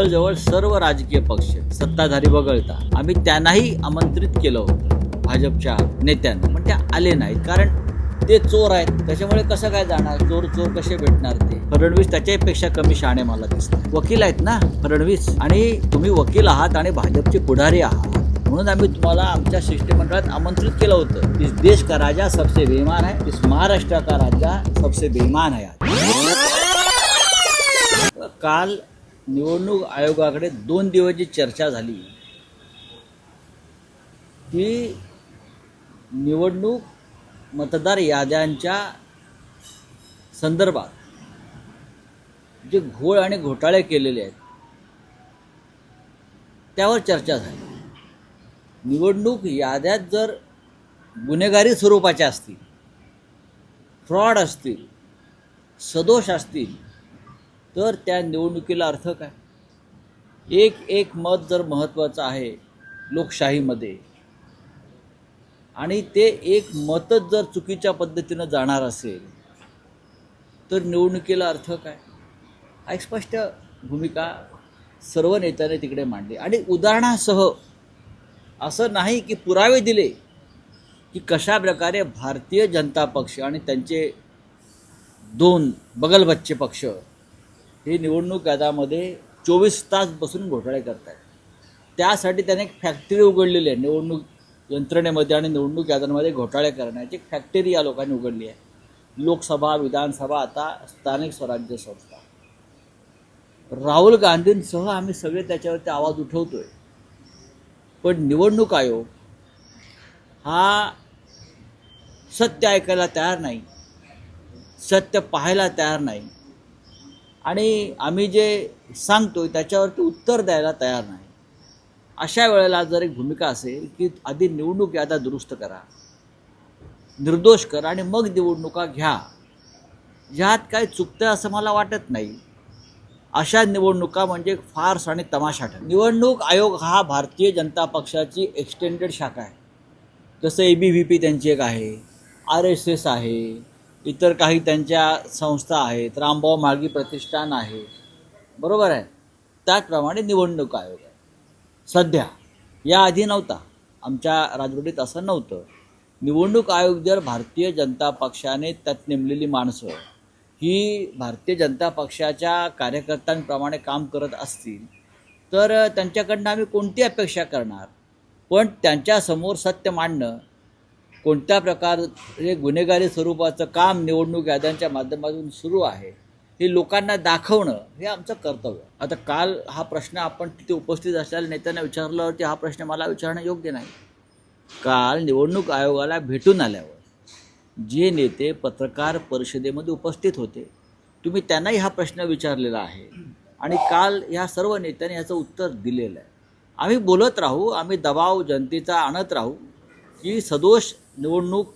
जवळजवळ सर्व राजकीय पक्ष सत्ताधारी वगळता आम्ही त्यांनाही आमंत्रित केलं होतं. भाजपच्या नेत्यांना. पण त्या आले नाहीत कारण ते चोर आहेत. त्याच्यामुळे कसं काय जाणार? चोर चोर कसे भेटणार ते? फडणवीस त्याच्यापेक्षा कमी शहाणे मला दिसतात. वकील आहेत ना फडणवीस. आणि तुम्ही वकील आहात आणि भाजपचे पुढारी आहात. म्हणून आम्ही तुम्हाला आमच्या शिष्टमंडळात आमंत्रित केलं होतं. इस देश का राजा सबसे बेमान है इस महाराष्ट्र का राजा सबसे बेमान है काल निवडणूक आयोगाकडे दोन दिवस जी चर्चा झाली. ती निवडणूक मतदार याद्यांच्या संदर्भात जे घोळ आणि घोटाळे केलेले आहेत त्यावर चर्चा झाली. निवडणूक याद्यात जर गुन्हेगारी स्वरूपाच्या असतील फ्रॉड असतील सदोष असतील तर त्या निवडणुकीला अर्थ काय? एक एक मत जर महत्त्वाचं आहे लोकशाहीमध्ये आणि ते एक मतच जर चुकीच्या पद्धतीनं जाणार असेल तर निवडणुकीला अर्थ काय? हा एक स्पष्ट भूमिका सर्व नेत्याने तिकडे मांडली. आणि उदाहरणासह असं नाही की पुरावे दिले की कशा प्रकारे भारतीय जनता पक्ष आणि त्यांचे दोन बगलबच्चे पक्ष हे निवडणूक यादामध्ये चोवीस तास बसून घोटाळे करत आहेत त्यासाठी त्याने एक फॅक्टरी उघडलेली आहे. निवडणूक यंत्रणेमध्ये आणि निवडणूक याद्यांमध्ये घोटाळे करण्याची एक फॅक्टरी या लोकांनी उघडली आहे. लोकसभा विधानसभा आता स्थानिक स्वराज्य संस्था. राहुल गांधींसह आम्ही सगळे त्याच्यावरती आवाज उठवतो आहे पण निवडणूक आयोग हा सत्य ऐकायला तयार नाही. सत्य पाहायला तयार नाही. आणि आम्ही जे सांगतोय त्याच्यावरती उत्तर द्यायला तयार नाही. अशा वेळेला जर एक भूमिका असेल की आधी निवडणूक यादा दुरुस्त करा निर्दोष करा आणि मग निवडणुका घ्या ह्यात काय चुकतं असं मला वाटत नाही. अशा निवडणुका म्हणजे फार्स आणि तमाशा ठर निवडणूक आयोग हा भारतीय जनता पक्षाची एक्सटेंडेड शाखा आहे. जसं ए बी व्ही पी त्यांची एक आहे आर एस एस आहे इतर काही त्यांच्या संस्था आहेत रामभाऊ म्हाळगी प्रतिष्ठान आहे. बरोबर आहे? त्याचप्रमाणे निवडणूक आयोग आहे. सध्या याआधी नव्हता. आमच्या राजवटीत असं नव्हतं. निवडणूक आयोग जर भारतीय जनता पक्षाने त्यात नेमलेली माणसं ही भारतीय जनता पक्षाच्या कार्यकर्त्यांप्रमाणे काम करत असतील तर त्यांच्याकडनं आम्ही कोणती अपेक्षा करणार? पण त्यांच्यासमोर सत्य मांडणं कोणत्या प्रकारे गुन्हेगारी स्वरूपाचं काम निवडणूक याद्यांच्या माध्यमातून सुरू आहे हे लोकांना दाखवणं हे आमचं कर्तव्य. आता काल हा प्रश्न आपण तिथे उपस्थित असलेल्या नेत्यांना विचारल्यावरती हा प्रश्न मला विचारणं योग्य नाही. काल निवडणूक आयोगाला भेटून आल्यावर जे नेते पत्रकार परिषदेमध्ये उपस्थित होते तुम्ही त्यांनाही हा प्रश्न विचारलेला आहे. आणि काल ह्या सर्व नेत्यांनी याचं उत्तर दिलेलं आहे. आम्ही बोलत राहू आम्ही दबाव जनतेचा आणत राहू की सदोष निवडणूक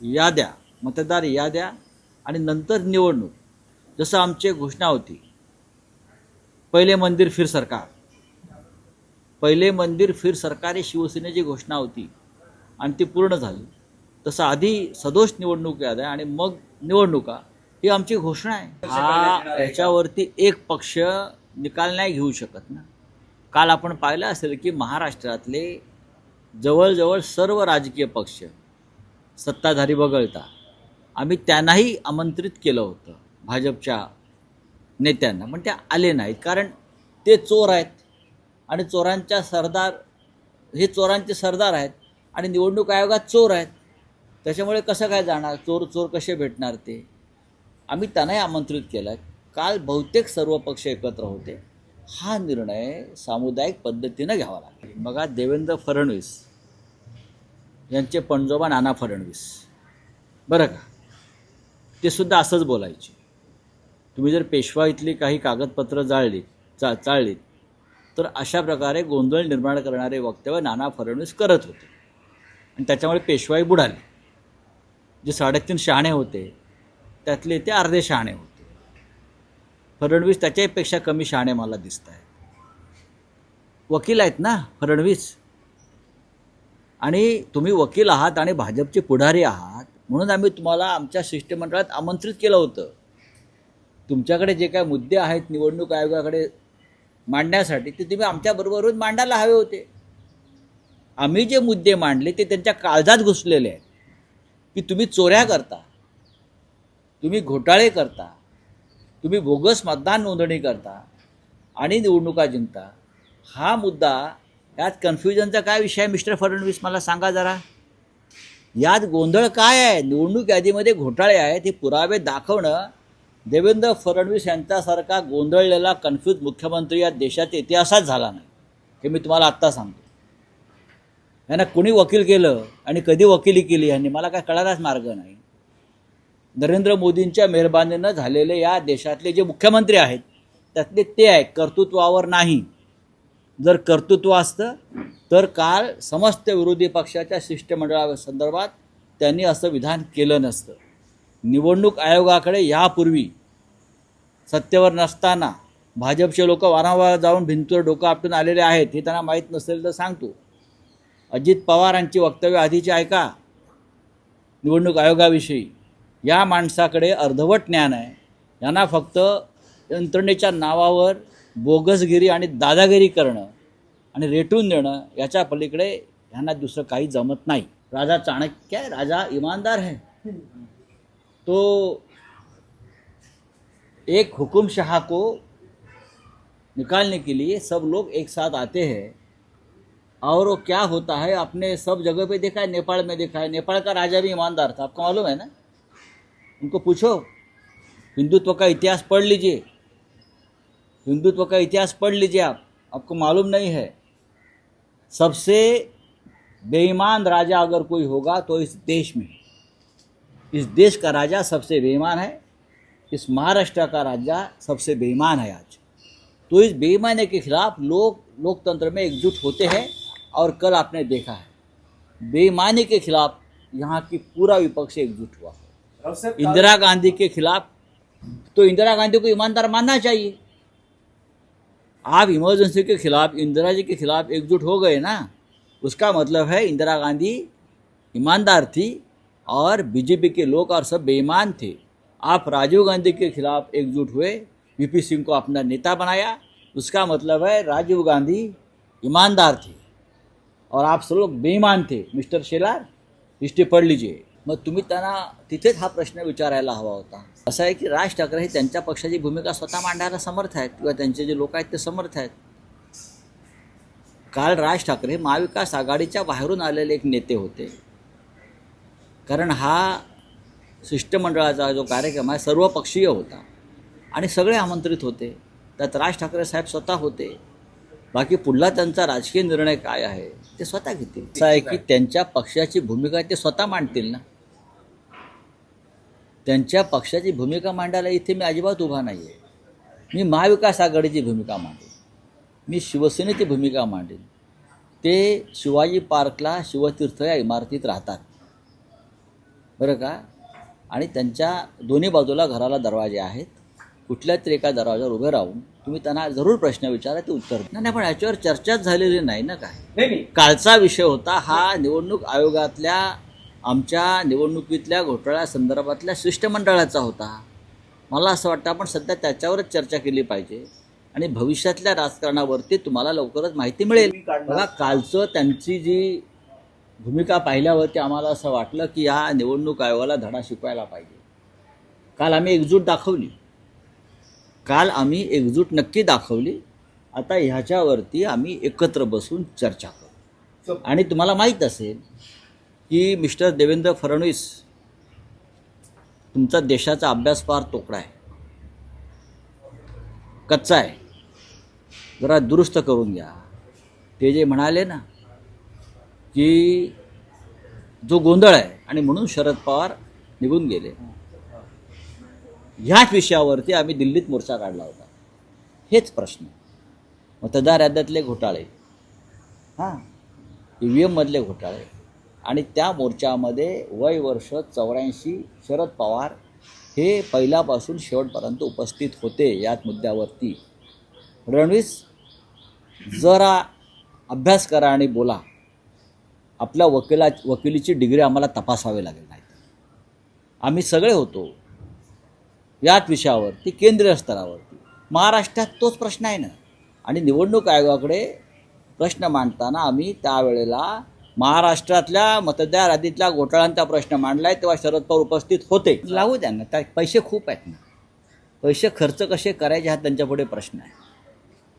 याद्या मतदार याद्या आणि नंतर निवडणूक. जसं आमची घोषणा होती पहिले मंदिर फिर सरकार. पहिले मंदिर फिर सरकार ही शिवसेनेची घोषणा होती आणि ती पूर्ण झाली. तसं आधी सदोष निवडणूक याद्या आणि मग निवडणुका ही आमची घोषणा आहे. हा याच्यावरती एक पक्ष निकाल नाही घेऊ शकत ना. काल आपण पाहिलं असेल की महाराष्ट्रातले जवळजवळ सर्व राजकीय पक्ष सत्ताधारी वगळता. आम्ही त्यांनाही आमंत्रित केलं होतं भाजपच्या नेत्यांना. पण त्या आले नाहीत. कारण ते चोर आहेत. आणि चोरांच्या सरदार हे चोरांचे सरदार आहेत. आणि निवडणूक आयोगात चोर आहेत. त्याच्यामुळे कसं काय जाणार? चोर चोर कसे भेटणार ते? आम्ही त्यांनाही आमंत्रित केलं आहे काल बहुतेक सर्व पक्ष एकत्र होते. हा निर्णय सामुदायिक पद्धतीनं घ्यावा लागेल. बघा देवेंद्र फडणवीस. यांचे पणजोबा नाना फडणवीस. बरं का? ते सुद्धा असंच बोलायचे. तुम्ही जर पेशवा इथली काही कागदपत्र जाळलीत चा चाळलीत तर अशा प्रकारे गोंधळ निर्माण करणारे वक्तव्य नाना फडणवीस करत होते. आणि त्याच्यामुळे पेशवाई बुडाली. जे साडेतीन शहाणे होते त्यातले ते अर्धे शहाणे होते. फडणवीस त्याच्यापेक्षा कमी शहाणे मला दिसत आहेत वकील आहेत ना फडणवीस? आणि तुम्ही वकील आहात आणि भाजपचे पुढारी आहात म्हणून आम्ही तुम्हाला आमच्या शिष्टमंडळात आमंत्रित केलं होतं. तुमच्याकडे जे काय मुद्दे आहेत निवडणूक आयोगाकडे मांडण्यासाठी ते तुम्ही आमच्याबरोबरून मांडायला हवे होते. आम्ही जे मुद्दे मांडले ते त्यांच्या काळजात घुसलेले आहेत. की तुम्ही चोऱ्या करता तुम्ही घोटाळे करता तुम्ही बोगस मतदान नोंदणी करता आणि निवडणुका जिंकता हा मुद्दा यात कन्फ्युजनचा काय विषय आहे मिस्टर फडणवीस? मला सांगा जरा. यात गोंधळ काय आहे? निवडणूक यादीमध्ये घोटाळे आहेत. हे पुरावे दाखवणं देवेंद्र फडणवीस यांच्यासारखा गोंधळलेला कन्फ्यूज मुख्यमंत्री या देशाच्या इतिहासात झाला नाही. हे मी तुम्हाला आत्ता सांगतो. यांना कोणी वकील केलं आणि कधी वकिली केली यांनी मला काय कळायलाच मार्ग नाही. नरेंद्र मोदींच्या मेहरबानीनं झालेले या देशातले जे मुख्यमंत्री आहेत त्यातले ते आहे कर्तृत्वावर नाही. जर कर्तृत्व असतं तर काल समस्त विरोधी पक्षाच्या शिष्टमंडळासंदर्भात त्यांनी असं विधान केलं नसतं. निवडणूक आयोगाकडे यापूर्वी सत्तेवर नसताना भाजपचे लोक वारंवार जाऊन भिंतीवर डोकं आपटून आलेले आहेत हे त्यांना माहीत नसेल तर सांगतो. अजित पवारांची वक्तव्य आधीची ऐका निवडणूक आयोगाविषयी. या माणसाकडे अर्धवट ज्ञान आहे. यांना फक्त यंत्रणेच्या नावावर बोगसगिरी आणि दादागिरी करणं आणि रेटून देणं याच्या पलीकडे ह्यांना दुसरं काही जमत नाही. राजा चाणक्य आहे राजा इमानदार है तो एक हुकुम शाह को निकालने के लिए सब लोग एक साथ आते हैं। और वो क्या होता है आपने सब जगह पे देखा है नेपाल में देखा है। नेपाल का राजा भी ईमानदार था आपको मालूम है ना? उनको पूछो। हिंदुत्व का इतिहास पढ़ लीजिए। हिंदुत्व का इतिहास पढ़ लीजिए आप आपको मालूम नहीं है। सबसे बेईमान राजा अगर कोई होगा तो इस देश में इस देश का राजा सबसे बेईमान है इस महाराष्ट्र का राजा सबसे बेईमान है आज। तो इस बेईमानी के खिलाफ लोग लोकतंत्र में एकजुट होते हैं और कल आपने देखा है। बेईमानी के खिलाफ यहाँ की पूरा विपक्ष एकजुट हुआ। इंदिरा गांधी के खिलाफ तो इंदिरा गांधी को ईमानदार मानना चाहिए। आप इमरजेंसी के खिलाफ, इंदिरा जी के खिलाफ एकजुट हो गए ना, उसका मतलब है इंदिरा गांधी ईमानदार थी और बीजेपी के लोग और सब बेईमान थे। आप राजीव गांधी के खिलाफ एकजुट हुए वीपी सिंह को अपना नेता बनाया, उसका मतलब है राजीव गांधी ईमानदार थे और आप सब लोग बेईमान थे। मिस्टर शेलार हिस्ट्री पढ़ लीजिए। मग तुम्ही त्यांना तिथेच हा प्रश्न विचारायला हवा होता। असं आहे की राज ठाकरे हे त्यांच्या पक्षाची भूमिका स्वतः मांडायला समर्थ आहेत किंवा त्यांचे जे लोक आहेत ते समर्थ आहेत. काल राज ठाकरे महाविकास आघाडीच्या बाहेरून आलेले एक नेते होते. कारण हा शिष्टमंडळाचा जो कार्यक्रम आहे सर्वपक्षीय होता. आणि सगळे आमंत्रित होते. त्यात राज ठाकरे साहेब स्वतः होते. बाकी पुढला त्यांचा राजकीय निर्णय काय आहे ते स्वतः घेतील. असं आहे की त्यांच्या पक्षाची भूमिका ते स्वतः मांडतील ना? त्यांच्या पक्षाची भूमिका मांडायला इथे मी अजिबात उभा नाही आहे मी महाविकास आघाडीची भूमिका मांडेन. मी शिवसेनेची भूमिका मांडेन. ते शिवाजी पार्कला शिवतीर्थ या इमारतीत राहतात. बरं का? आणि त्यांच्या दोन्ही बाजूला घराला दरवाजे आहेत. कुठल्या तरी एका दरवाजावर उभे राहून तुम्ही त्यांना जरूर प्रश्न विचारा ते उत्तर. नाही नाही, पण याच्यावर चर्चाच झालेली नाही ना काय? कालचा विषय होता हा निवडणूक आयोगातल्या आमच्या निवडणुकीतल्या घोटाळ्यासंदर्भातल्या शिष्टमंडळाचा होता. मला असं वाटतं आपण सध्या त्याच्यावरच चर्चा केली पाहिजे. आणि भविष्यातल्या राजकारणावरती तुम्हाला लवकरच माहिती मिळेल. बघा कालचं त्यांची जी भूमिका पाहिल्यावरती आम्हाला असं वाटलं की या निवडणूक आयोगाला धडा शिकवायला पाहिजे. काल आम्ही एकजूट दाखवली. काल आम्ही एकजूट नक्की दाखवली. आता ह्याच्यावरती आम्ही एकत्र बसून चर्चा करू. आणि तुम्हाला माहीत असेल की मिस्टर देवेंद्र फडणवीस तुमचा देशाचा अभ्यास फार तोकडा आहे. कच्चा आहे. जरा दुरुस्त करून घ्या. ते जे म्हणाले ना की जो गोंधळ आहे आणि म्हणून शरद पवार निघून गेले. ह्याच विषयावरती आम्ही दिल्लीत मोर्चा काढला होता. हेच प्रश्न. मतदार याद्यातले घोटाळे. हां. ई व्ही एममधले घोटाळे. आणि त्या मोर्चामध्ये वय वर्ष चौऱ्याऐंशी शरद पवार हे पहिल्यापासून शेवटपर्यंत उपस्थित होते याच मुद्द्यावरती. फडणवीस जरा अभ्यास करा आणि बोला. आपल्या वकिला वकिलीची डिग्री आम्हाला तपासावी लागेल नाही आम्ही सगळे होतो. याच विषयावरती केंद्रीय स्तरावरती. महाराष्ट्रात तोच प्रश्न आहे ना. आणि निवडणूक आयोगाकडे प्रश्न मांडताना आम्ही त्यावेळेला महाराष्ट्रातल्या मतदार यादीतल्या घोटाळ्यांचा प्रश्न मांडलाय तेव्हा शरद पवार उपस्थित होते. लावू त्यांना त्या पैसे खूप आहेत ना. पैसे खर्च कसे करायचे हा त्यांच्यापुढे प्रश्न आहे.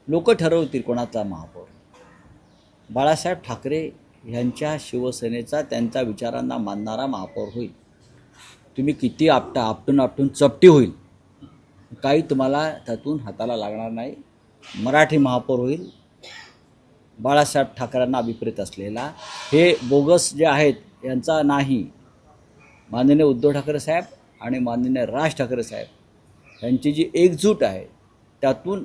लोक ठरवतील कोणाचा महापौर. बाळासाहेब ठाकरे यांच्या शिवसेनेचा त्यांच्या विचारांना मानणारा महापौर होईल. तुम्ही किती आपटा आपटून आपटून चपटी होईल. काही तुम्हाला त्यातून हाताला लागणार नाही. मराठी महापौर होईल. बाळासाहेब ठाकरेंना अभिप्रेत असलेला. हे बोगस जे आहेत यांचा नाही. माननीय उद्धव ठाकरे साहेब आणि माननीय राज ठाकरे साहेब यांची जी एकजूट आहे त्यातून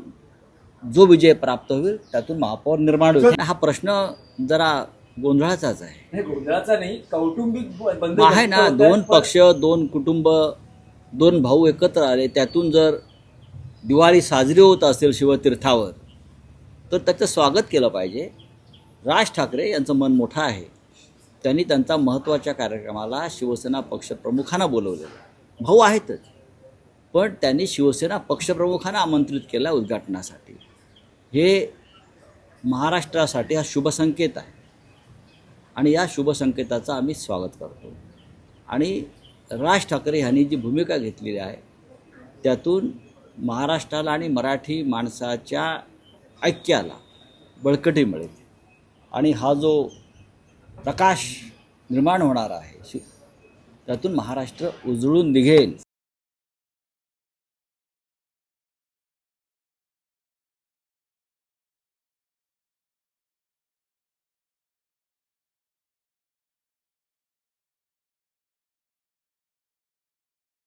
जो विजय प्राप्त होईल त्यातून महापौर निर्माण होईल. हा प्रश्न जरा गोंधळाचाच आहे. नाही गोंधळाचा नाही कौटुंबिक बंद आहे ना दोन पक्ष दोन कुटुंब दोन भाऊ एकत्र आले त्यातून जर दिवाळी साजरी होत असेल शिवतीर्थावर तर त्याचं स्वागत केलं पाहिजे. राज ठाकरे यांचं मन मोठं आहे. त्यांनी त्यांचा महत्त्वाच्या कार्यक्रमाला शिवसेना पक्षप्रमुखांना बोलवलेलं भाऊ आहेतच. पण त्यांनी शिवसेना पक्षप्रमुखांना आमंत्रित केलं उद्घाटनासाठी. हे महाराष्ट्रासाठी हा शुभसंकेत आहे. आणि या शुभसंकेताचं आम्ही स्वागत करतो. आणि राज ठाकरे यांनी जी भूमिका घेतलेली आहे त्यातून महाराष्ट्राला आणि मराठी माणसाच्या ऐक्याला बळकटी मिळेल. आणि हा जो प्रकाश निर्माण होणार आहे त्यातून महाराष्ट्र उजळून निघेल.